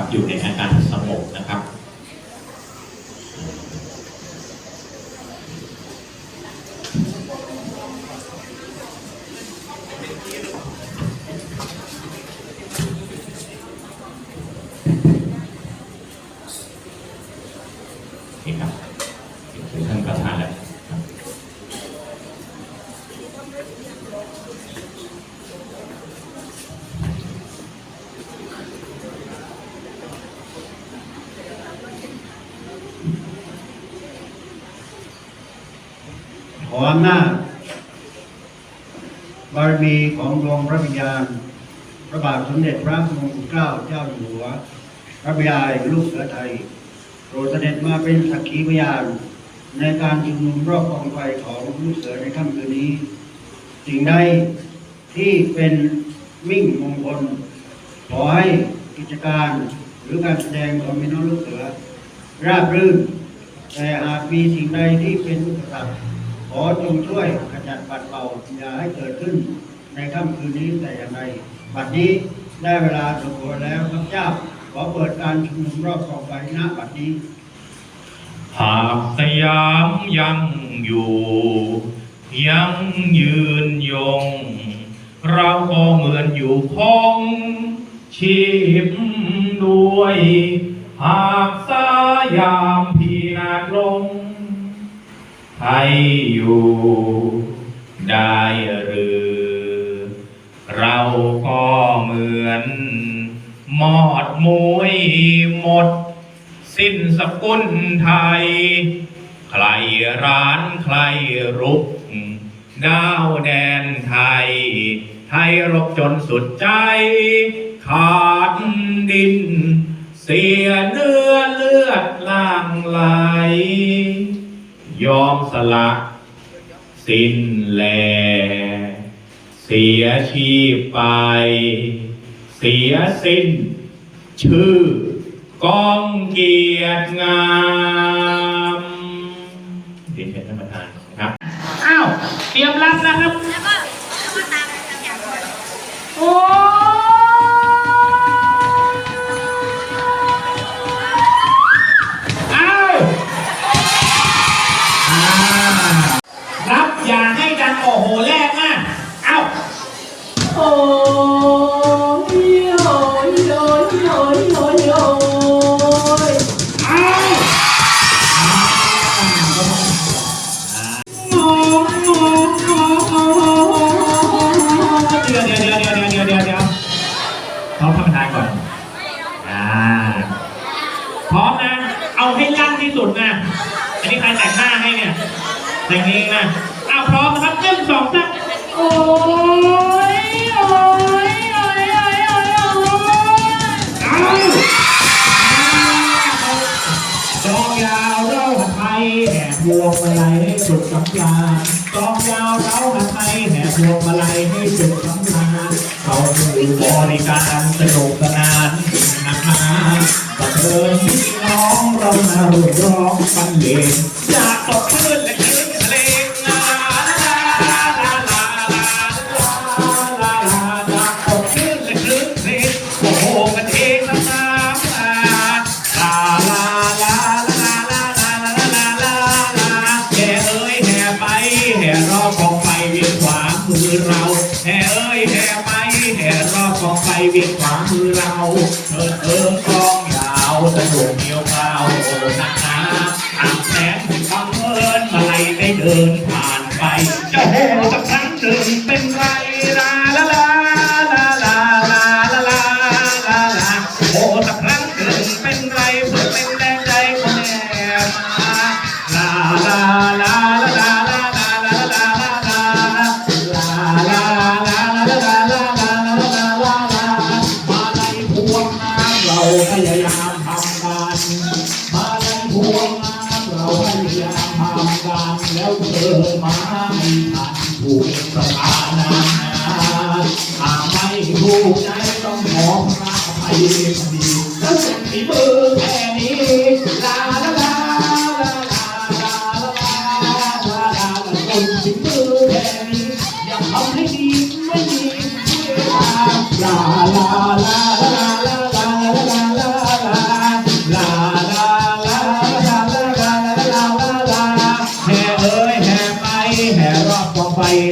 ครับอยู่ในอาการสงบนะครับ นี่ครับถึงท่านประธานแล้วครับ ขออำนาจบารมีของดวงพระวิญญาณ พระบาทสมเด็จพระมงกุฎเกล้าเจ้าอยู่หัว พระบิดาลูกเสือไทยโปรดเสด็จมาเป็นสักขีพยาน ในการชุมนุมรอบกองไฟของลูกเสือในค่ำคืนนี้ สิ่งใดที่เป็นมิ่งมงคลขอให้กิจการหรือการแสดงของพี่น้องลูกเสือ ราบรื่น แต่หากมีสิ่งใดที่เป็นอุปสรรค ขอจงช่วยขจัดปัดเป่าอย่าให้เกิดขึ้น ในค่ำคืนนี้แต่อย่างใดบัดนี้ได้เวลาสมควรแล้วครับเจ้าขอเปิดการชุมนุมรอบกองไฟณบัดนี้ หากสยามยังอยู่ ยังยืนยง เราก็เหมือนอยู่คงชีพด้วย หากสยามพีนาศลงไทย อยู่ได้หรือ เราก็เหมือนมอดมวยหมด สิ้นสกุลไทย ใครร้านใครรุกดาวแดนไทย ไทยรบจนสุดใจ ขาดดิน เสียเนื้อเลือดล่างไหลยอมสละ สิ้นแล เสียชีพไป เสียสิ้น ชื่อกองเกียรติงามเรียวเชิญท่านประธานนะครับ อ้าว เตรียมรับนะครับ โอ้โหแรกมาก เอาโอ้ยโอ้ยโอ้ยโอ้ยโอ้ยโอ้ยเอาโอ้โอ้โอ้โอ้เดี๋ยวเดี๋ยวเดี๋ยวเดี๋ยวเดี๋ยวเดี๋ยวเดี๋ยวเขาทำประธานก่อน อ่า พร้อมนะ เอาให้ลั่นที่สุดนะ อันนี้ใครแต่งหน้าให้เนี่ยแต่งเองนะอ้าวพร้อมนะครับ ให้สุดสำราญเขาคือบริการสนุกสนานนักหนาบันเทิงพี่น้องเรามาร่วมร้องบรรเลงอยากตกคลื่นและือเราเอิญเอิญกองยาวสนุกเดียวเปล่าโอ้นักหนาอ่างแสนบังเอิญมาไล่ได้เดินผ่านไปเจ้าโหสักครั้งหนึ่งเป็นไรลาลาลาลาลาลาลาลาลาโหสักครั้งหนึ่งเป็นไรเพื่อเป็น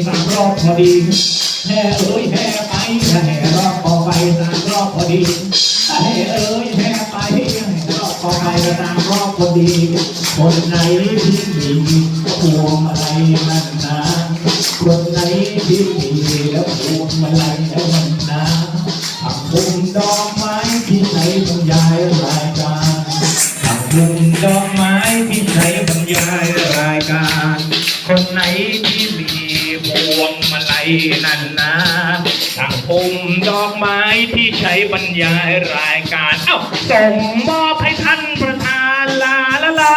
สามรอบพอดีแห่เอ้ยแห่ไปแห่รอบพอไปสามรอบพอดีแห่เอ้ยแห่ไปแห่รอบพอไปสามรอบพอดีคนไหนที่มีพวงอะไรนั่นนะคนไหนที่มีแล้วพวงอะไรมัน นั่นนะทางผมดอกไม้ที่ใช้บรรยายรายการ เอ้าส่งมอบให้ท่านประธานลาลาลา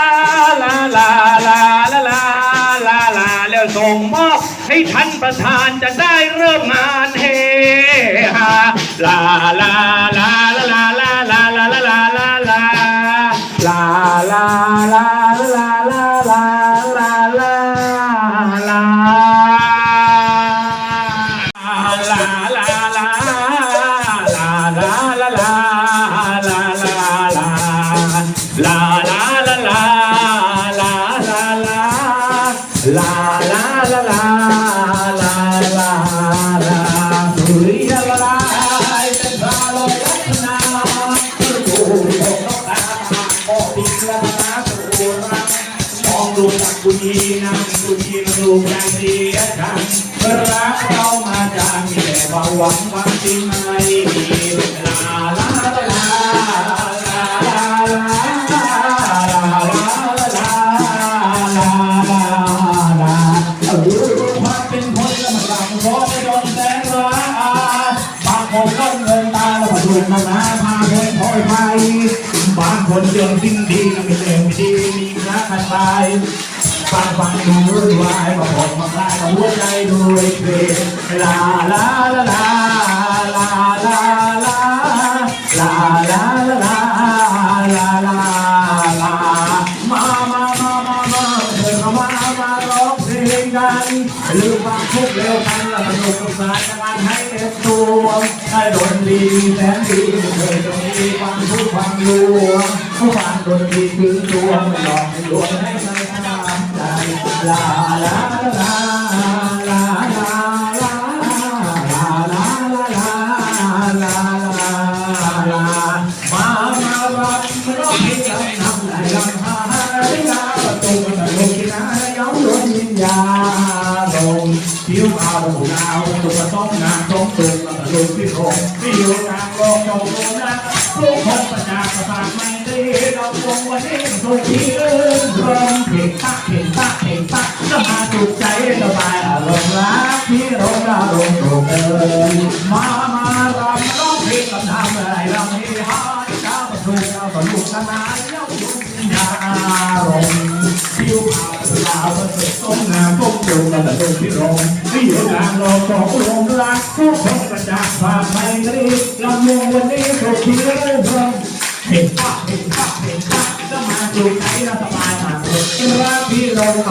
ลาลาลาลาลาลาลาแล้วส่งมอบให้ท่านประธานจะได้เริ่มงานเฮฮาลาลาลา กุณีนั่งกุณีมาดูใจดีกันเรักเรามาจากมีแต่ความหวังความจริงไม่มีลาลาลาล คนเดินดิ้งดีไม่เลวไม่ดีมีพระคันไปฟังฟังดูรุ่นวายมาบอกมาคลายมาหัวใจด้วยเพลงลาลาลาลาลาลาลาลาลาลาลาลาลาลามามามามามาเดินเข้ามามาร้องเพลง กันลืมความทุกข์เร็วกันแล้วสนุกกับสายงานให้เต็มตัวให้ดนดีแสนดีเคยจะมีความทุกข์ความรวมผู้ฟังดนดีถึงตัวไม่หลอกไม่ลวงให้ใครทำใจลาลา ผิวขาวดำดาวตุกต้องงามต้องตุกตะลุกที่โคงที่อยู่กลางโลกตรงนั้นลูกคนประจาประสาทไม่ดีเราลงวันนี้สุขีรื่นรมเพ่งตักเพ่งตักเพ่งตักจะมาจุกใจสบายอารมณ์รักที่รมอารมณ์โปร่งเอิญมามารำร้องเพลงกันทำอะไรราให้หาย เจ้าประตูเจ้าสนุกสนานเย้าดวงวิญญาณลงผิวขาวดาวประเสริฐต้มงามต้มจุกตะลุกที่โรงที่อยู่กลางโลกของลมรักทุกคนประจากความไม่รีบลำวงวันนี้สุขีรื่นรมเห็นปะเห็นปะเห็นปะจะมาจุดไหนเราสบายมากเลยรักพี่ลงอา